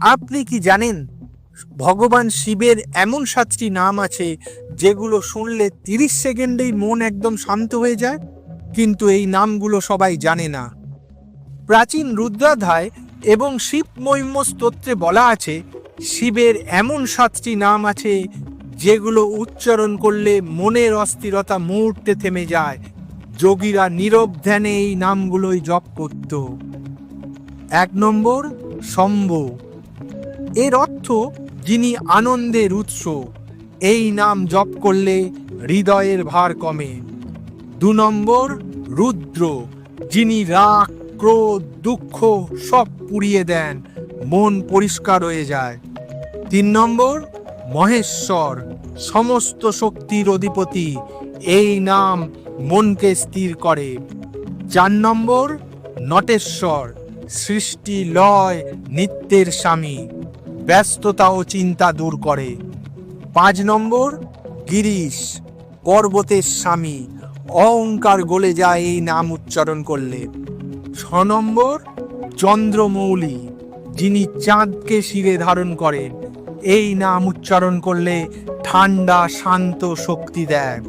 আপনি কি জানেন, ভগবান শিবের এমন সাতটি নাম আছে যেগুলো শুনলে তিরিশ সেকেন্ডেই মন একদম শান্ত হয়ে যায়? কিন্তু এই নামগুলো সবাই জানে না। প্রাচীন রুদ্রাধায় এবং শিব মহিম স্তোত্রে বলা আছে, শিবের এমন সাতটি নাম আছে যেগুলো উচ্চারণ করলে মনের অস্থিরতা মুহূর্তে থেমে যায়। যোগীরা নীরব ধ্যানে এই নামগুলোই জপ করত। এক নম্বর, শম্ভ। এর অর্থ যিনি আনন্দের উৎস, এই নাম জপ করলে হৃদয়ের ভার কমে। দু নম্বর, রুদ্র, যিনি রাগ, ক্রোধ, দুঃখ সব পুড়িয়ে দেন, মন পরিষ্কার হয়ে যায়। তিন নম্বর, মহেশ্বর, সমস্ত শক্তির অধিপতি, এই নাম মনকে স্থির করে। চার নম্বর, নটেশ্বর, সৃষ্টি লয় নিত্যের স্বামী। ব্যস্ততা ও চিন্তা দূর করে। পাঁচ নম্বর, গিরিশ, পর্বতের স্বামী। অহংকার গলে যায় এই নাম উচ্চারণ করলে। ছ নম্বর, চন্দ্রমৌলি, যিনি চাঁদকে শিরে ধারণ করেন এই নাম উচ্চারণ করলে ঠান্ডা, শান্ত শক্তি দেয়।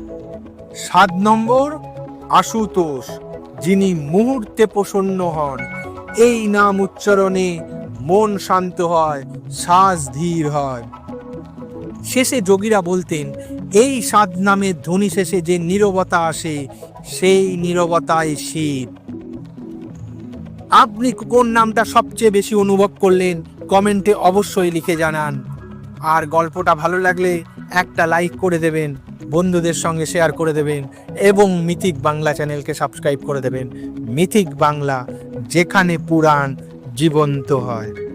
সাত নম্বর, আশুতোষ, যিনি মুহূর্তে প্রসন্ন হন। এই নাম উচ্চারণে মন শান্ত হয়, শ্বাস ধীর হয়। শেষে যোগীরা বলতেন, এই সাত নামের ধ্বনি শেষে যে নীরবতা আসে, সেই নীরবতায় শিব আপনি কোন নামটা সবচেয়ে বেশি অনুভব করলেন? কমেন্টে অবশ্যই লিখে জানান। আর গল্পটা ভালো লাগলে একটা লাইক করে দেবেন, বন্ধুদের সঙ্গে শেয়ার করে দেবেন, এবং মিথিক বাংলা চ্যানেলকে সাবস্ক্রাইব করে দেবেন। মিথিক বাংলা, যেখানে পুরাণ জীবন্ত হয়।